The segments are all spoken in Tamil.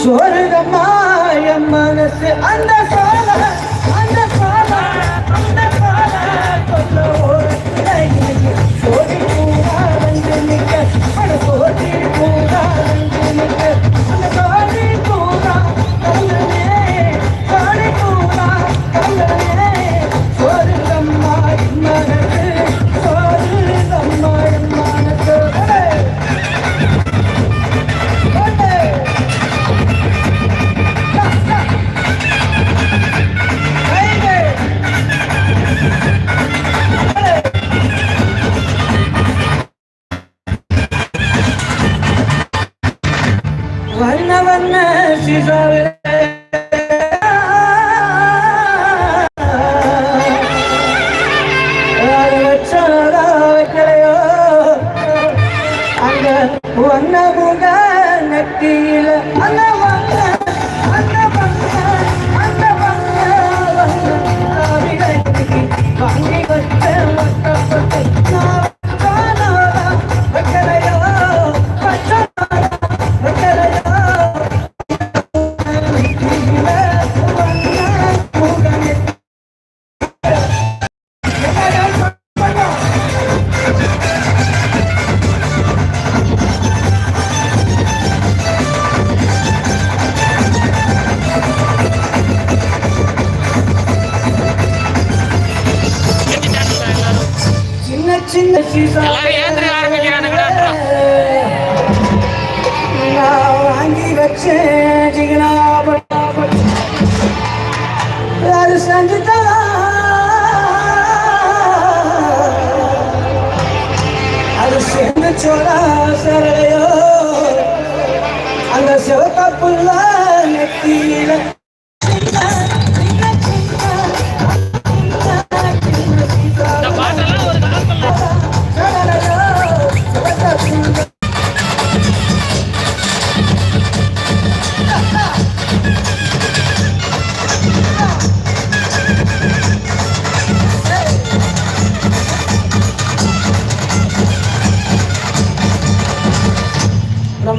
சொர்க்கமாய மனசு அந்த நெத்தியில அந்த எல்லாரும் ஏந்திரி ஆரம்பிக்கிறானுங்கடா. நான் வாங்கி வச்சேன் ஜிகனா பட்டா பட்டா. அது செஞ்சுட்டா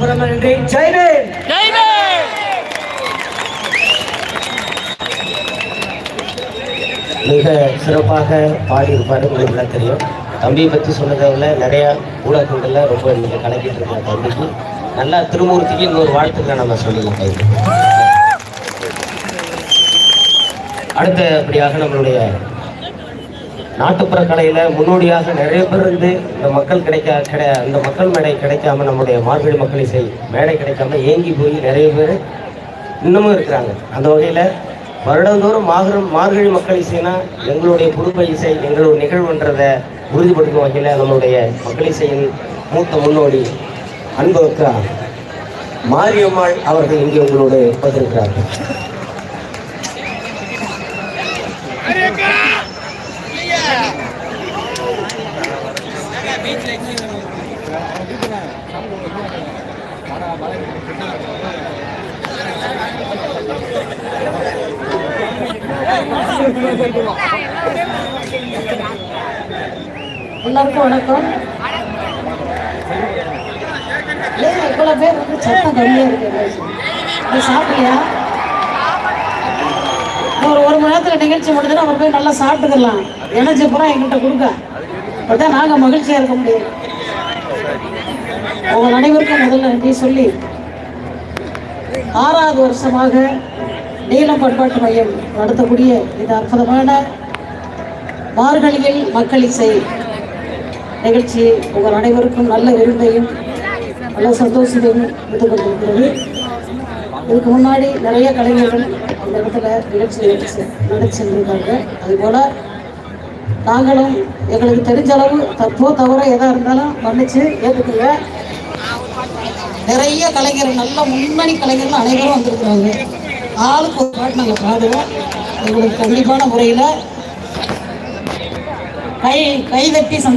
ரொம்ப ரொம்ப ஜெய்வேல். ஜெய்வே மிக சிறப்பாக பாடியிருப்பார் உங்களுக்கு எல்லாம் தெரியும். தம்பியை பற்றி சொன்னதில் நிறையா ஊடகங்களில் ரொம்ப நீங்கள் கலக்கிட்டு இருக்கோம் தம்பிக்கு. நல்லா திருமூர்த்திக்கு இன்னொரு வாழ்த்துக்களை நம்ம சொல்லுவோம் கைது அடுத்தபடியாக நம்மளுடைய நாட்டுப்புற கலையில் முன்னோடியாக நிறைய பேர் இருந்து இந்த மக்கள் கிடைக்க கிடை இந்த மக்கள் மேடை கிடைக்காம நம்முடைய மார்கழி மக்கள் இசை மேடை கிடைக்காம ஏங்கி போய் நிறைய பேர் இன்னமும் இருக்கிறாங்க. அந்த வகையில் வருடந்தோறும் மாகரம் மார்கழி மக்கள் இசைனா எங்களுடைய குடும்ப இசை எங்களுடைய நிகழ்வுன்றதை உறுதிப்படுத்தும் வகையில் நம்மளுடைய மக்கள் இசையின் மூத்த முன்னோடி அன்பு அக்கா மாரியம்மாள் அவர்கள் இங்கே உங்களோடு வந்திருக்கிறார்கள் எல்லாருக்கும் வணக்கம். ஏன் இவ்வளோ பேர் வந்து சத்தம் கம்மியாக இருக்கு. நீ சாப்பிட்டியா? ஒரு ஒரு மணி நேரத்தில் நிகழ்ச்சி முடிஞ்சுன்னா அவர் போய் நல்லா சாப்பிட்டுக்கலாம். எனர்ஜி பூரா எங்கிட்ட கொடுக்க அப்பதான் நாங்கள் மகிழ்ச்சியாக இருக்க முடியும். உங்கள் அனைவருக்கும் முதல்ல நன்றி சொல்லி ஆறாவது வருஷமாக நீளம் பண்பாட்டு மையம் நடத்தக்கூடிய இந்த அற்புதமான மார்கழியில் மக்கள் இசை நிகழ்ச்சி உங்கள் அனைவருக்கும் நல்ல விருந்தையும் நல்ல சந்தோஷத்தையும் எடுத்துக் கொண்டிருக்கிறது இதுக்கு முன்னாடி நிறைய கலைஞர்கள் அந்த இடத்துல நிகழ்ச்சி நடத்தி நடத்தி சென்றிருக்காங்க அதுபோல் நாங்களும் எங்களுக்கு தெரிஞ்ச அளவு தப்போ தவிர எதாக இருந்தாலும் மன்னிச்சு ஏற்றுக்குங்க நிறைய கலைஞர் நல்ல முன்னணி கலைஞர்கள் அனைவரும் வந்திருக்கிறாங்க. ஆளுக்கு ஒரு பாட்டு நாங்கள் பாடுவோம் எங்களுக்கு கண்டிப்பான முறையில் கை கைதட்டி சந்தோஷம்